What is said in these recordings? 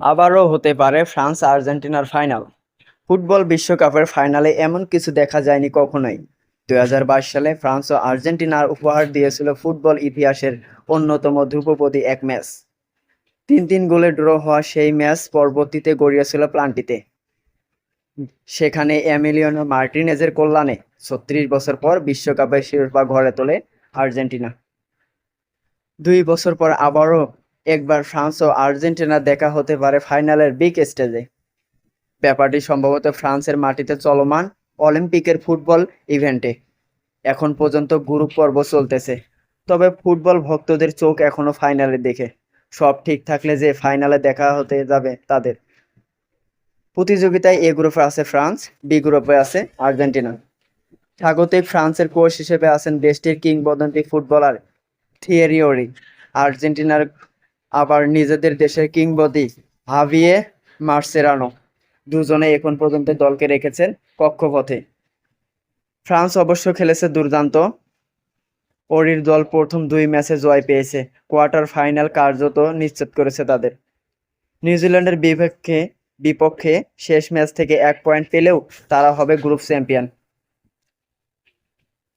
আবারও হতে পারে ফ্রান্স আর্জেন্টিনার ফাইনাল। ফুটবল বিশ্বকাপের ফাইনালে এমন কিছু দেখা যায়নি কখনোই। দু হাজার বাইশ সালে ফ্রান্স ও আর্জেন্টিনার উপহার দিয়েছিল ফুটবল ইতিহাসের অন্যতম ধ্রুপদী এক ম্যাচ। তিন তিন গোলে ড্র হওয়া সেই ম্যাচ পরবর্তীতে গড়িয়েছিল প্লান্টিতে। সেখানে এমিলিয়ানো মার্টিনেজের কল্যাণে ছত্রিশ বছর পর বিশ্বকাপের শিরোপা ঘরে তোলে আর্জেন্টিনা। দুই বছর পর আবারও একবার ফ্রান্স ও আর্জেন্টিনা দেখা হতে পারে ফাইনালের বিগ স্টেজে। ব্যাপারটি সম্ভবত ফ্রান্সের মাটিতে চলমান অলিম্পিকের ফুটবল ইভেন্টে। এখন পর্যন্ত গ্রুপ পর্ব চলতেছে। তবে ফুটবল ভক্তদের চোখ এখনও ফাইনালে দেখে সব ঠিক থাকলে যে ফাইনালে দেখা হতে যাবে তাদের। প্রতিযোগিতায় এ গ্রুপে আছে ফ্রান্স, বি গ্রুপে আছে আর্জেন্টিনা। স্বাগতিক ফ্রান্সের কোচ হিসেবে আছেন দেশটির কিংবদন্তি ফুটবলার থিয়েরিওরি আর্জেন্টিনার আবার নিজেদের দেশের কিংবদন্তি হাভিয়ে মার্সেরানো। দুজনে এখন পর্যন্ত দলকে রেখেছেন কক্ষপথে। ফ্রান্স অবশ্য খেলেছে দুর্দান্ত। ওরির দল প্রথম দুই ম্যাচে জয় পেয়েছে। কোয়ার্টার ফাইনাল কার্যত নিশ্চিত করেছে তাদের। নিউজিল্যান্ডের বিপক্ষে বিপক্ষে শেষ ম্যাচ থেকে এক পয়েন্ট পেলেও তারা হবে গ্রুপ চ্যাম্পিয়ন।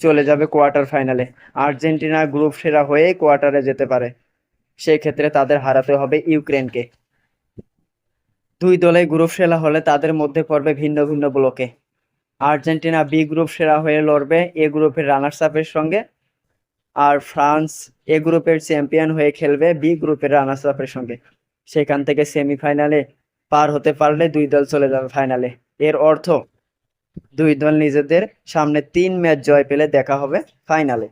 চলে যাবে কোয়ার্টার ফাইনালে। আর্জেন্টিনা গ্রুপ সেরা হয়ে কোয়ার্টারে যেতে পারে। সেই ক্ষেত্রে তাদের হারাতে হবে ইউক্রেনকে। দুই দলে গ্রুপ সেরা হলে তাদের মধ্যে পড়বে ভিন্ন ভিন্ন ব্লকে। আর্জেন্টিনা বি গ্রুপ সেরা হয়ে লড়বে এ গ্রুপের রানার্স আপের সঙ্গে, আর ফ্রান্স এ গ্রুপের চ্যাম্পিয়ন হয়ে খেলবে বি গ্রুপের রানার্স আপের সঙ্গে। সেখান থেকে সেমিফাইনালে পার হতে পারলে দুই দল চলে যাবে ফাইনালে। এর অর্থ, দুই দল নিজেদের সামনে তিন ম্যাচ জয় পেলে দেখা হবে ফাইনালে।